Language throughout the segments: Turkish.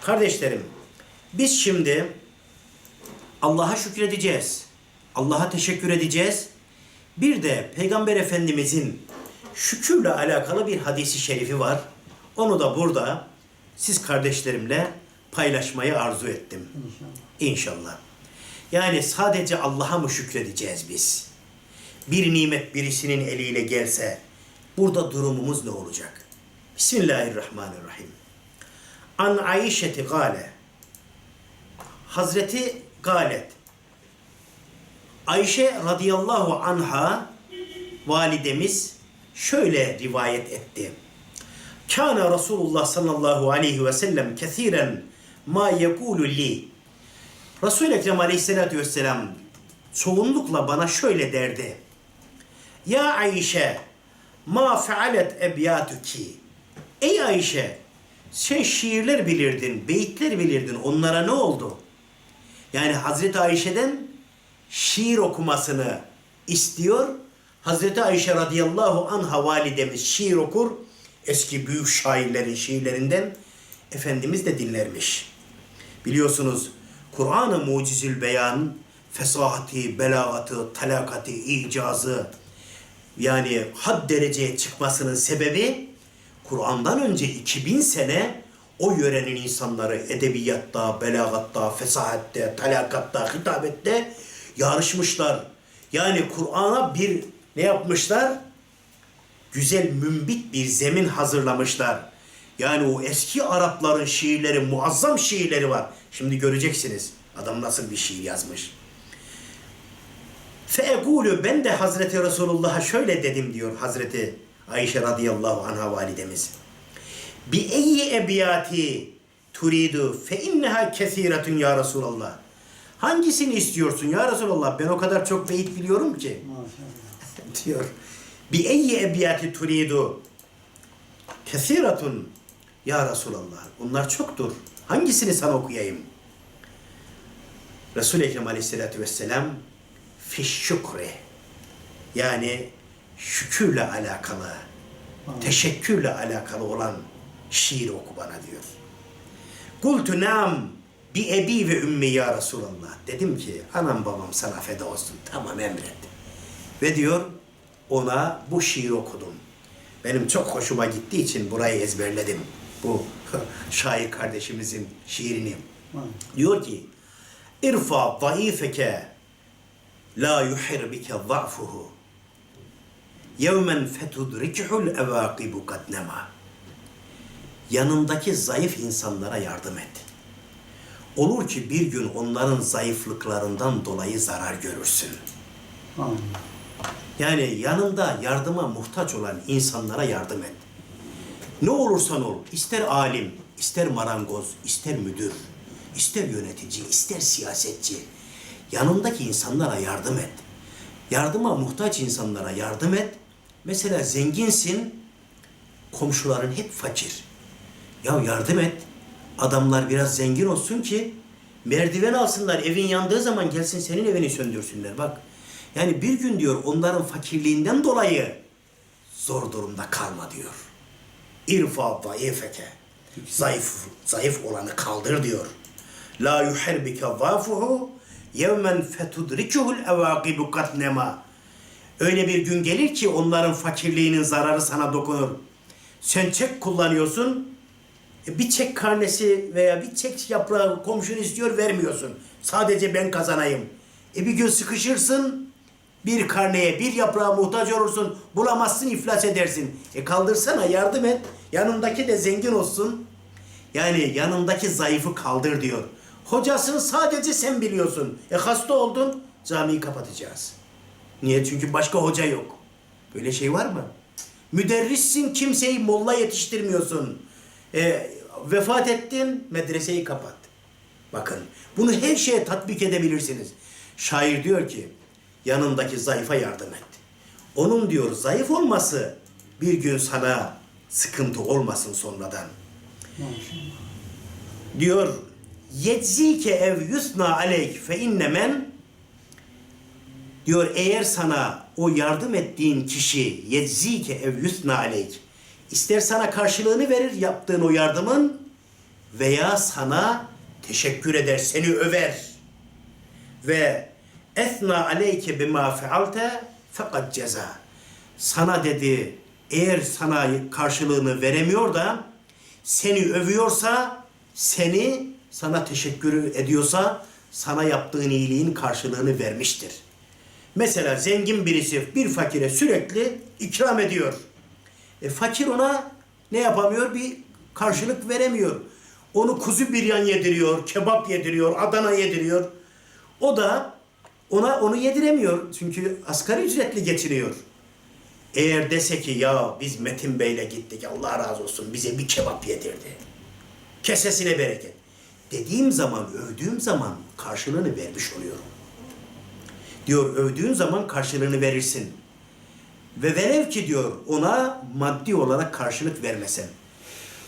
Kardeşlerim, biz şimdi Allah'a şükredeceğiz. Allah'a teşekkür edeceğiz. Bir de Peygamber Efendimizin şükürle alakalı bir hadisi şerifi var. Onu da burada siz kardeşlerimle paylaşmayı arzu ettim. İnşallah. Yani sadece Allah'a mı şükredeceğiz biz? Bir nimet birisinin eliyle gelse burada durumumuz ne olacak? Bismillahirrahmanirrahim. An Ayşe'ti gale. Hazreti Galet. Ayşe radıyallahu anha validemiz şöyle rivayet etti. Kana Resulullah sallallahu aleyhi ve sellem kesiren ma yekulu li. Resul-i Ekrem aleyhissalatü vesselam çoğunlukla bana şöyle derdi. Ya Ayşe ma fealet ebyatuki. Ey Ayşe sen şiirler bilirdin, beyitler bilirdin. Onlara ne oldu? Yani Hazreti Ayşe'den şiir okumasını istiyor. Hazreti Ayşe radıyallahu anha validemiz şiir okur. Eski büyük şairlerin şiirlerinden Efendimiz de dinlermiş. Biliyorsunuz Kur'an-ı Mucizül Beyan fesahati, belagatı, talakati, icazı yani had dereceye çıkmasının sebebi Kur'an'dan önce 2000 sene o yörenin insanları edebiyatta, belagatta, fesahatte, talakatta, hitabette yarışmışlar. Yani Kur'an'a bir ne yapmışlar? Güzel mümbit bir zemin hazırlamışlar. Yani o eski Arapların şiirleri, muazzam şiirleri var. Şimdi göreceksiniz adam nasıl bir şiir yazmış. Feegulu ben de Hazreti Resulullah'a şöyle dedim diyor Hazreti Ayşe radıyallahu anha validemiz. Bi eyyi ebiyati turidu fe inneha kesiretun ya Resulallah. Hangisini istiyorsun ya Resulallah? Ben o kadar çok beyit biliyorum ki. Maşallah. diyor. Bi eyyi ebiyati turidu kesiretun ya Resulallah. Bunlar çoktur. Hangisini sana okuyayım? Resul-i Ekrem aleyhissalatü vesselam fiş şükri yani şükürle alakalı, teşekkürle alakalı olan şiir oku bana diyor. Kultu nam bi ebi ve ümmi ya Resulallah. Dedim ki anam babam sana feda olsun. Tamam emret. Ve diyor ona bu şiir okudum. Benim çok hoşuma gittiği için burayı ezberledim. Bu şair kardeşimizin şiirini. Diyor ki irfa zayıfeke la yuhir bike za'fuhu yevmen fetudrikihul evakibu kadnema yanındaki zayıf insanlara yardım et. Olur ki bir gün onların zayıflıklarından dolayı zarar görürsün. Amin. Yani yanında yardıma muhtaç olan insanlara yardım et. Ne olursan ol, ister alim, ister marangoz, ister müdür, ister yönetici, ister siyasetçi, yanındaki insanlara yardım et. Yardıma muhtaç insanlara yardım et. Mesela zenginsin, komşuların hep fakir. Ya yardım et. Adamlar biraz zengin olsun ki merdiven alsınlar. Evin yandığı zaman gelsin senin evini söndürsünler. Bak. Yani bir gün diyor onların fakirliğinden dolayı zor durumda kalma diyor. İrfa zayıfeke. Zayıf, zayıf olanı kaldır diyor. La yuherbike zafuhu yevmen fetudrikuhul evakibu katnema. Öyle bir gün gelir ki onların fakirliğinin zararı sana dokunur. Sen çek kullanıyorsun, e, bir çek karnesi veya bir çek yaprağı komşun istiyor vermiyorsun. Sadece ben kazanayım. E bir gün sıkışırsın, bir karneye, bir yaprağa muhtaç olursun, bulamazsın, iflas edersin. E kaldırsana, yardım et. Yanındaki de zengin olsun. Yani yanındaki zayıfı kaldır diyor. Hocasını sadece sen biliyorsun. E hasta oldun, camiyi kapatacağız. Niye? Çünkü başka hoca yok. Böyle şey var mı? Müderrissin, kimseyi molla yetiştirmiyorsun. E, vefat ettin, medreseyi kapat. Bakın, bunu her şeye tatbik edebilirsiniz. Şair diyor ki, yanındaki zayıfa yardım et. Onun diyor zayıf olması bir gün sana sıkıntı olmasın sonradan. Diyor, yedzike ev yusna aleyk fe innemen diyor eğer sana o yardım ettiğin kişi yedzike ev yusna aleyk ister sana karşılığını verir yaptığın o yardımın veya sana teşekkür eder, seni över. Ve esna aleyke bima fealte fakat ceza. Sana dedi eğer sana karşılığını veremiyor da seni övüyorsa seni sana teşekkür ediyorsa sana yaptığın iyiliğin karşılığını vermiştir. Mesela zengin birisi bir fakire sürekli ikram ediyor. E, fakir ona ne yapamıyor? Bir karşılık veremiyor. Onu kuzu biryan yediriyor, kebap yediriyor, Adana yediriyor. O da ona onu yediremiyor. Çünkü asgari ücretli geçiniyor. Eğer dese ki ya biz Metin Bey'le gittik Allah razı olsun bize bir kebap yedirdi. Kesesine bereket. Dediğim zaman, övdüğüm zaman karşılığını vermiş oluyorum. Diyor övdüğün zaman karşılığını verirsin. Ve velev ki diyor ona maddi olarak karşılık vermesen.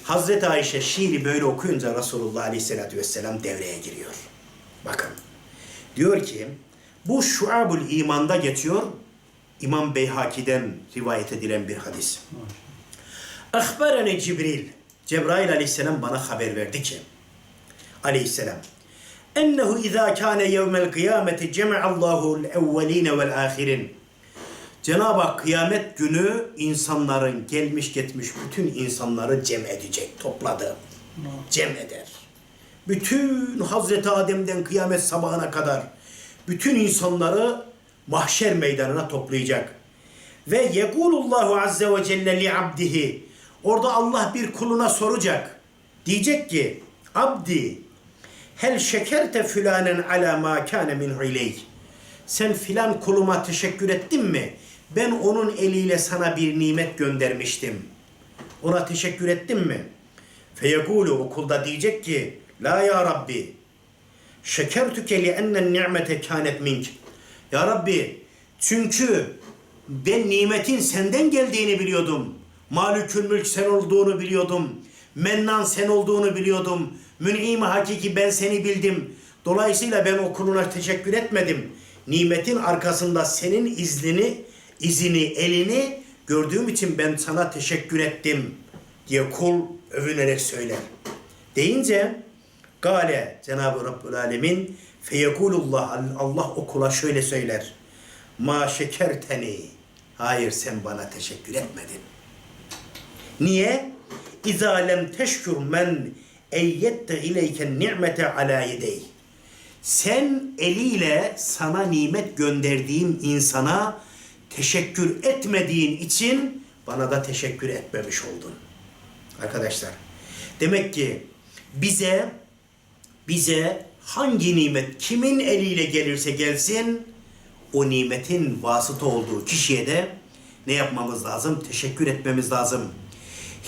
Hazreti Ayşe şiiri böyle okuyunca Resulullah Aleyhisselatü Vesselam devreye giriyor. Bakın. Diyor ki bu şuabul imanda geçiyor. İmam Beyhaki'den rivayet edilen bir hadis. Ahbarene Cibril. Cebrail aleyhisselam bana haber verdi ki aleyhisselam ennehu izâ kâne yevmel kıyameti cem'allâhu'l evveline vel âhirin Cenab-ı Hak kıyamet günü insanların gelmiş geçmiş bütün insanları cem edecek, topladı. Cem eder. Bütün Hazreti Adem'den kıyamet sabahına kadar bütün insanları mahşer meydanına toplayacak. Ve yekulullahu azze ve celle li abdihi. Orada Allah bir kuluna soracak. Diyecek ki abdi hel şekerte fülanen ala ma kâne min ileyk. Sen filan kuluma teşekkür ettin mi? Ben onun eliyle sana bir nimet göndermiştim. Ona teşekkür ettin mi? Feyekulu o kulda diyecek ki La ya Rabbi şekertüke li ennen ni'mete kânet mink. Ya Rabbi çünkü ben nimetin senden geldiğini biliyordum. Malikül mülk sen olduğunu biliyordum. Mennan sen olduğunu biliyordum. Mün'im hakiki ben seni bildim. Dolayısıyla ben o kuluna teşekkür etmedim. Nimetin arkasında senin iznini, izini, elini gördüğüm için ben sana teşekkür ettim diye kul övünerek söyler. Deyince Gale Cenab-ı Rabbül Alemin feyekulullah Allah o kula şöyle söyler. Ma şekerteni. Hayır sen bana teşekkür etmedin. Niye? İza lem teşkur men eyyette ileyken ni'mete ala yedey. Sen eliyle sana nimet gönderdiğim insana teşekkür etmediğin için bana da teşekkür etmemiş oldun. Arkadaşlar, demek ki bize bize hangi nimet kimin eliyle gelirse gelsin o nimetin vasıta olduğu kişiye de ne yapmamız lazım? Teşekkür etmemiz lazım.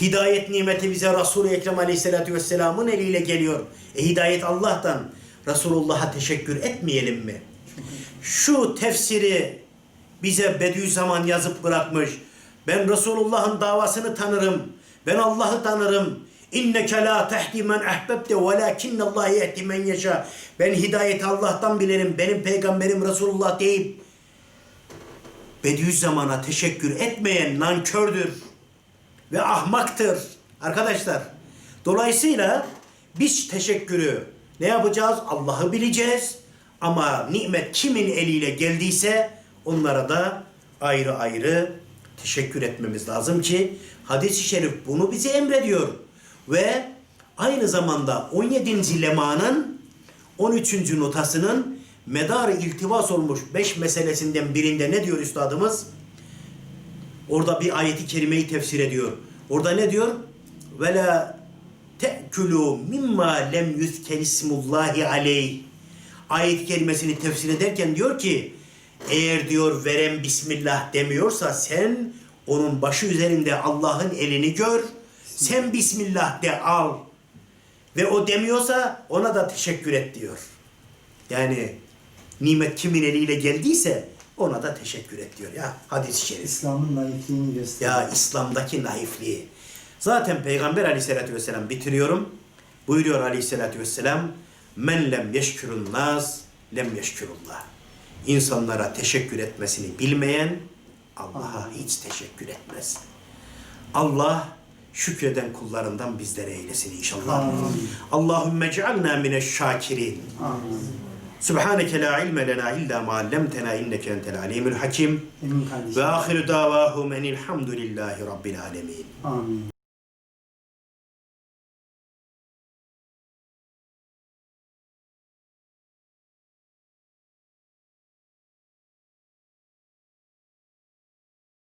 Hidayet nimeti bize Resul-i Ekrem Aleyhisselatü Vesselam'ın eliyle geliyor. E hidayet Allah'tan. Resulullah'a teşekkür etmeyelim mi? Şu tefsiri bize Bediüzzaman yazıp bırakmış. Ben Resulullah'ın davasını tanırım. Ben Allah'ı tanırım. İnneke la tehdi men ahbebte velakinne Allah yehdi men yeşâ. Ben hidayeti Allah'tan bilirim. Benim peygamberim Resulullah deyip Bediüzzaman'a teşekkür etmeyen nankördür ve ahmaktır arkadaşlar. Dolayısıyla biz teşekkürü ne yapacağız? Allah'ı bileceğiz. Ama nimet kimin eliyle geldiyse onlara da ayrı ayrı teşekkür etmemiz lazım ki hadis-i şerif bunu bize emrediyor. Ve aynı zamanda 17. lemanın 13. notasının medarı iltibas olmuş 5 meselesinden birinde ne diyor üstadımız? Orada bir ayeti kerimeyi tefsir ediyor. Orada ne diyor? Ve la te'kulu mimma lem yuzker ismullahi aleyh. Ayet kelimesini tefsir ederken diyor ki eğer diyor veren Bismillah demiyorsa sen onun başı üzerinde Allah'ın elini gör. Sen Bismillah de al. Ve o demiyorsa ona da teşekkür et diyor. Yani nimet kimin eliyle geldiyse ona da teşekkür et diyor ya hadis-i şerif. İslam'ın naifliğini gösteriyor. Ya İslam'daki naifliği. Zaten Peygamber aleyhissalatü vesselam bitiriyorum. Buyuruyor aleyhissalatü vesselam. Men lem yeşkürün naz lem yeşkürullah. İnsanlara teşekkür etmesini bilmeyen Allah'a hiç teşekkür etmez. Allah şükreden kullarından bizlere eylesin inşallah. Amin. Allahümme cealna mineşşakirin. Amin. Subhaneke la ilme lena illa ma allamtena inneke entel alimul hakim. Ve ahiru davahum enilhamdülillahi rabbil alemin. Amin.